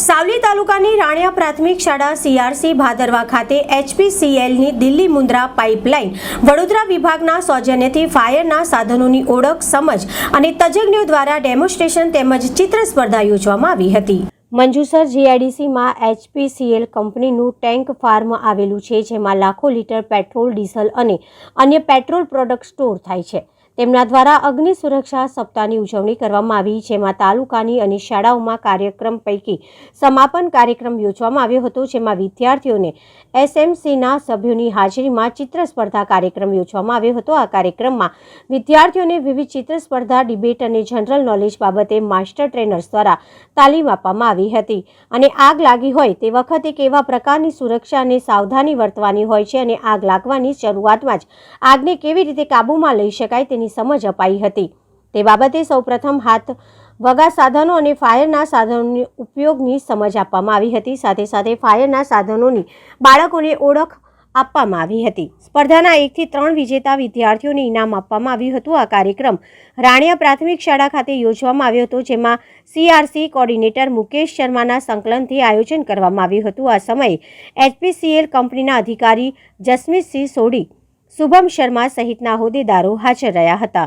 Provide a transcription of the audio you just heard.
સાવલી તાલુકાની રાણિયા પ્રાથમિક શાળા સીઆરસી ભાદરવા ખાતે એચપીસીએલની દિલ્હી મુન્દ્રા પાઇપલાઇન વડોદરા વિભાગના સૌજન્યથી ફાયરના સાધનોની ઓળખ, સમજ અને તજજ્ઞો દ્વારા ડેમોન્સ્ટ્રેશન તેમજ ચિત્ર સ્પર્ધા યોજવામાં આવી હતી. મંજુસર જીઆઈડીસીમાં એચપીસીએલ કંપનીનું ટેન્ક ફાર્મ આવેલું છે, જેમાં લાખો લીટર પેટ્રોલ, ડીઝલ અને અન્ય પેટ્રોલ પ્રોડક્ટ સ્ટોર થાય છે. તેમના દ્વારા અગ્નિ સુરક્ષા સપ્તાહની ઉજવણી કરવામાં આવી, જેમાં તાલુકાની અને શાળાઓમાં કાર્યક્રમ પૈકી સમાપન કાર્યક્રમ યોજવામાં આવ્યો હતો, જેમાં વિદ્યાર્થીઓને એસએમસીના સભ્યોની હાજરીમાં ચિત્ર સ્પર્ધા કાર્યક્રમ યોજવામાં આવ્યો હતો. આ કાર્યક્રમમાં વિદ્યાર્થીઓને વિવિધ ચિત્ર સ્પર્ધા, ડિબેટ અને જનરલ નોલેજ બાબતે માસ્ટર ટ્રેનર્સ દ્વારા તાલીમ આપવામાં આવી હતી. અને આગ લાગી હોય તે વખતે કેવા પ્રકારની સુરક્ષા અને સાવધાની વર્તવાની હોય છે અને આગ લાગવાની શરૂઆતમાં જ આગને કેવી રીતે કાબૂમાં લઈ શકાય તેની સમજ અપાઈ હતી. તે બાબતે સૌપ્રથમ હાથ વગા સાધનો અને ફાયરના સાધનોની ઉપયોગની સમજ આપવામાં આવી હતી. સાથે સાથે ફાયરના સાધનોની બાળકોને ઓળખ આપવામાં આવી હતી. સ્પર્ધાના એકથી ત્રણ વિજેતા વિદ્યાર્થીઓને ઇનામ આપવામાં આવ્યું હતું. આ કાર્યક્રમ રાણિયા પ્રાથમિક શાળા ખાતે યોજવામાં આવ્યો હતો, જેમાં સીઆરસી કોર્ડિનેટર મુકેશ શર્માના સંકલનથી આયોજન કરવામાં આવ્યું હતું. આ સમયે એચપીસીએલ કંપનીના અધિકારી જસમીતસિંહ સોઢી શુભમ શર્મા સહિતના હોદ્દેદારો હાજર રહ્યા હતા.